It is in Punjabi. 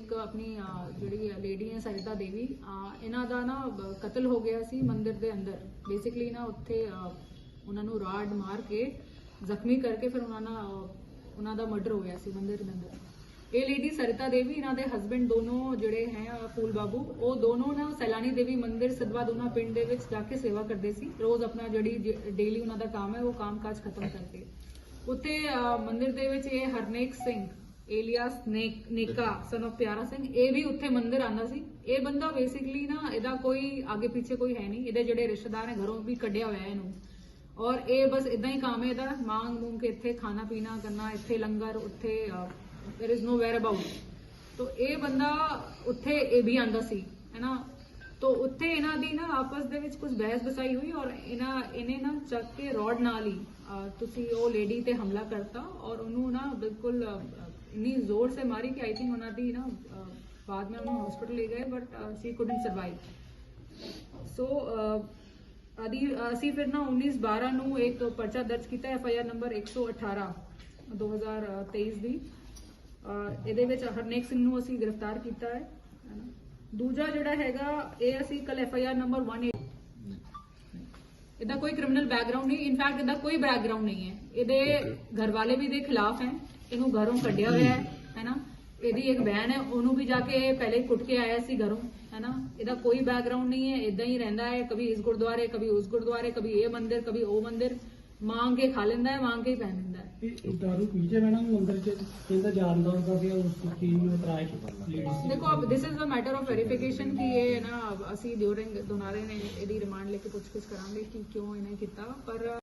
ਇੱਕ ਆਪਣੀ ਜਿਹੜੀ ਲੇਡੀ ਹੈ ਸਰਿਤਾ ਦੇਵੀ ਇਹਨਾਂ ਦਾ ਨਾ ਕਤਲ ਹੋ ਗਿਆ ਸੀ ਮੰਦਿਰ ਦੇ ਅੰਦਰ। ਬੇਸਿਕਲੀ ਨਾ ਉੱਥੇ ਉਹਨਾਂ ਨੂੰ ਰਾਡ ਮਾਰ ਕੇ, ਜ਼ਖਮੀ ਕਰਕੇ ਫਿਰ ਉਹਨਾਂ ਨਾਲ ਉਹਨਾਂ ਦਾ ਮਰਡਰ ਹੋਇਆ ਸੀ ਮੰਦਿਰ ਦੇ ਅੰਦਰ। ਇਹ ਲੇਡੀ ਸਰਿਤਾ ਦੇਵੀ, ਇਹਨਾਂ ਦੇ ਹਸਬੰਡ ਦੋਨੋਂ ਜਿਹੜੇ ਹੈ ਫੂਲ ਬਾਬੂ, ਉਹ ਦੋਨੋਂ ਨਾ ਸੈਲਾਨੀ ਦੇਵੀ ਮੰਦਿਰ ਸਦਵਾ ਦੋਨਾ ਪਿੰਡ ਦੇ ਵਿੱਚ ਜਾ ਕੇ ਸੇਵਾ ਕਰਦੇ ਸੀ। ਰੋਜ਼ ਆਪਣਾ ਜਿਹੜੀ ਡੇਲੀ ਉਹਨਾਂ ਦਾ ਕੰਮ ਹੈ, ਉਹ ਕੰਮਕਾਜ ਖਤਮ ਕਰਕੇ। ਉੱਥੇ ਮੰਦਿਰ ਦੇ ਵਿੱਚ ਇਹ ਹਰਨੇਕ ਸਿੰਘ ਏਲੀਆਸ ਨੇਕ ਨੇਕਾ ਸਨ of ਪਿਆਰਾ ਸਿੰਘ ਇਹ ਵੀ ਉੱਥੇ ਮੰਦਿਰ ਆਂਦਾ ਸੀ ਇਹ ਬੰਦਾ ਬੇਸਿਕਲੀ ਨਾ ਇਹਦਾ ਕੋਈ ਅੱਗੇ ਪਿੱਛੇ ਕੋਈ ਹੈ ਨਹੀਂ ਇਹਦੇ ਜਿਹੜੇ ਰਿਸ਼ਤੇਦਾਰ ਨੇ ਘਰੋਂ ਵੀ ਕੱਢਿਆ ਹੋਇਆ ਹੈ ਇਹਨੂੰ ਔਰ ਇਹ ਬਸ ਇਦਾਂ ਹੀ ਕੰਮ ਹੈ ਇਹਦਾ ਮੰਗ ਮੂੰਗ ਕੇ ਇੱਥੇ ਖਾਣਾ ਪੀਣਾ ਕਰਨਾ ਇੱਥੇ ਲੰਗਰ ਉੱਥੇ there is nowhere about ਤੋ ਇਹ ਬੰਦਾ ਉੱਥੇ ਇਹ ਵੀ ਆਂਦਾ ਸੀ ਹੈਨਾ ਤੋ ਉੱਥੇ ਇਹਨਾਂ ਦੀ ਨਾ ਆਪਸ ਦੇ ਵਿੱਚ ਕੁਝ ਬਹਿਸ ਬਸਾਈ ਹੋਈ ਔਰ ਇਹਨਾਂ ਇਹਨੇ ਨਾ ਚੱਕ ਕੇ ਰੋਡ ਨਾਲ ਹੀ ਅਹ, ਤੁਸੀਂ ਉਹ ਲੇਡੀ ਤੇ ਹਮਲਾ ਕਰਤਾ ਔਰ ਉਹਨੂੰ ਨਾ ਬਿਲਕੁਲ ਅਹ, ਇੰਨੀ ਜ਼ੋਰ ਸੇ ਮਾਰੀ ਕਿ ਆਈ ਥਿੰਕ ਉਹਨਾਂ ਦੀ ਨਾ ਅਹ, ਬਾਅਦ में ਉਹਨੂੰ ਹਸਪੀਟਲ ਲੈ ਗਏ but she couldn't survive so ਅਦੀ ਅਸੀਂ ਫਿਰ ਨਾ 19 12 ਨੂੰ ਇੱਕ ਪਰਚਾ ਦਰਜ ਕੀਤਾ ਐਫ ਆਈ ਆਰ ਨੰਬਰ 118 2023 ਦੀ ਇਹਦੇ ਵਿੱਚ ਹਰਨੇਕ ਸਿੰਘ ਨੂੰ ਅਸੀਂ ਗ੍ਰਿਫਤਾਰ ਕੀਤਾ ਹੈ। ਦੂਜਾ ਜਿਹੜਾ ਹੈਗਾ ਇਹ ਅਸੀਂ ਕੱਲ ਐਫ ਆਈ ਆਰ ਨੰਬਰ 18 ਇਹਦਾ ਕੋਈ ਕ੍ਰਿਮੀਨਲ ਬੈਕਗ੍ਰਾਉਂਡ ਨਹੀਂ ਇਨਫੈਕਟ ਇਹਦਾ ਕੋਈ ਬੈਕਗ੍ਰਾਉਂਡ ਨਹੀਂ ਹੈ। ਇਹਦੇ ਘਰ ਵਾਲੇ ਵੀ ਇਹਦੇ ਖਿਲਾਫ ਹੈ। ਇਹਨੂੰ ਘਰੋਂ ਕੱਢਿਆ ਹੋਇਆ ਹੈ ਹੈਨਾ? ਇਹਦੀ ਇੱਕ ਬਹਿਨ ਹੈ ਉਹਨੂੰ ਵੀ ਜਾ ਕੇ ਪਹਿਲੇ ਕੁੱਟ ਕੇ ਆਇਆ ਸੀ ਘਰੋਂ ਹੈਨਾ? ਇਹਦਾ ਕੋਈ ਬੈਕਗ੍ਰਾਉਂਡ ਨਹੀਂ ਹੈ ਇਦਾਂ ਹੀ ਰਹਿੰਦਾ ਹੈ ਕभी ਇਸ ਗੁਰਦੁਆਰੇ ਕभी ਉਸ ਗੁਰਦੁਆਰੇ ਕभी ਇਹ ਮੰਦਿਰ ਕभी ਉਹ ਮੰਦਿਰ। ਮੰਗ ਕੇ ਖਾ ਲੈਂਦਾ ਹੈ ਮੰਗ ਕੇ ਹੀ ਪਹਿਨ ਲੈਂਦਾ ਹੈ। ਇਹ ਦਾਰੂ ਪੀ ਜੇ ਮੈਡਮ ਮੰਦਰ ਚ ਇਹਦਾ ਜਾਣਦਾ ਹੁੰਦਾ ਕਿ ਉਸ ਟੀਮ ਨੂੰ ਇਤਰਾਜ਼ ਦੇਖੋ ਅਬ this is a matter of verification ਕਿ ਇਹ ਨਾ ਅਸੀਂ ਡਿਊਰਿੰਗ ਦੁਨਾਰੇ ਨੇ ਇਹਦੀ ਰਿਮਾਂਡ ਲੈ ਕੇ ਪੁੱਛ-ਪੁੱਛ ਕਰਾਂਗੇ ਕਿ ਕਿਉਂ ਇਹਨੇ ਕੀਤਾ ਪਰ